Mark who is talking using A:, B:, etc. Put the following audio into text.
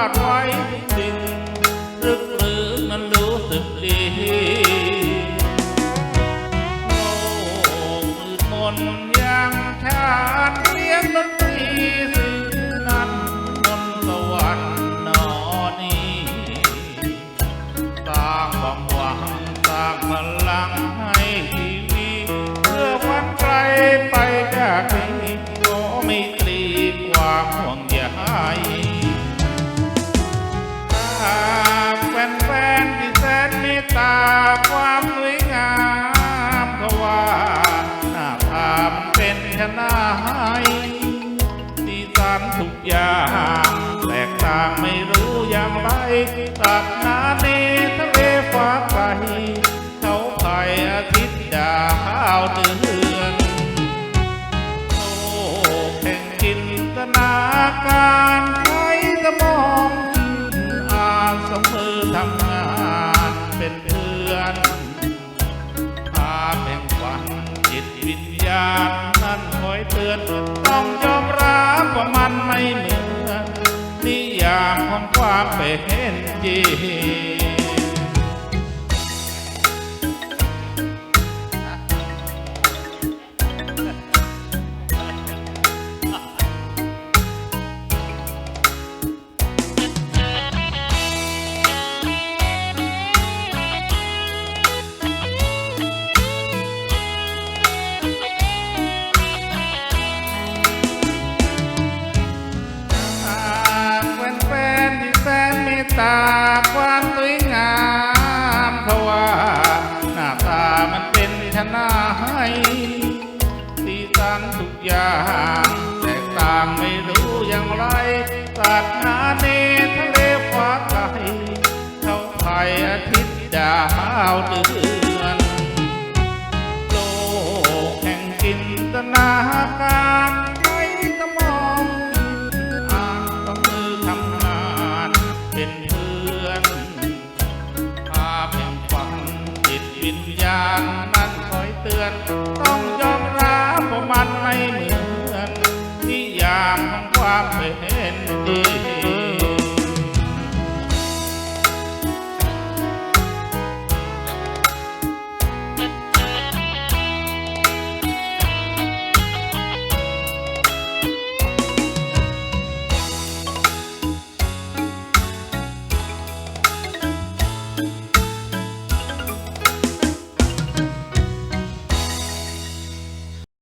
A: าดไว้ติงรึกหรือมันรู้สึกดีโลกมือมนยังชาติเลี้ยงดนตรีสื่อนั้นบนสวรรค์นอนี้สร้างความหวังสร้างพลัง ตามันเป็นชนะสีสันทุกอย่างแตกต่างไม่รู้อย่างไรตัดนาเนทะเลฟ้าไกลเขาไข่อาทิตย์ดาวเดือนโลกแห่งจินตนาการใช้สมองคิดอ่าสมือทำงานเป็นเพื่อนภาแห่งฝันจิตวิญญา ณนั้นคอยเตือนต้องยอมรับว่ามันไม่เหมือนนิยามของความเป็นจริง อย่างแตกต่างไม่รู้อย่างไรตัดหนาเนทะเลฟ้าไกลเขาไข่อาทิตย์ดาวเดือนโลกแห่งจินตนาการใช้สมองคิดอ่านต้องมือทำงานเป็นเพื่อนภาพแห่งฝันจิตวิญญาณนั้นคอยเตือนต้องยอมรับ ว่ามันในเหมือนนิยามของความเป็นจริง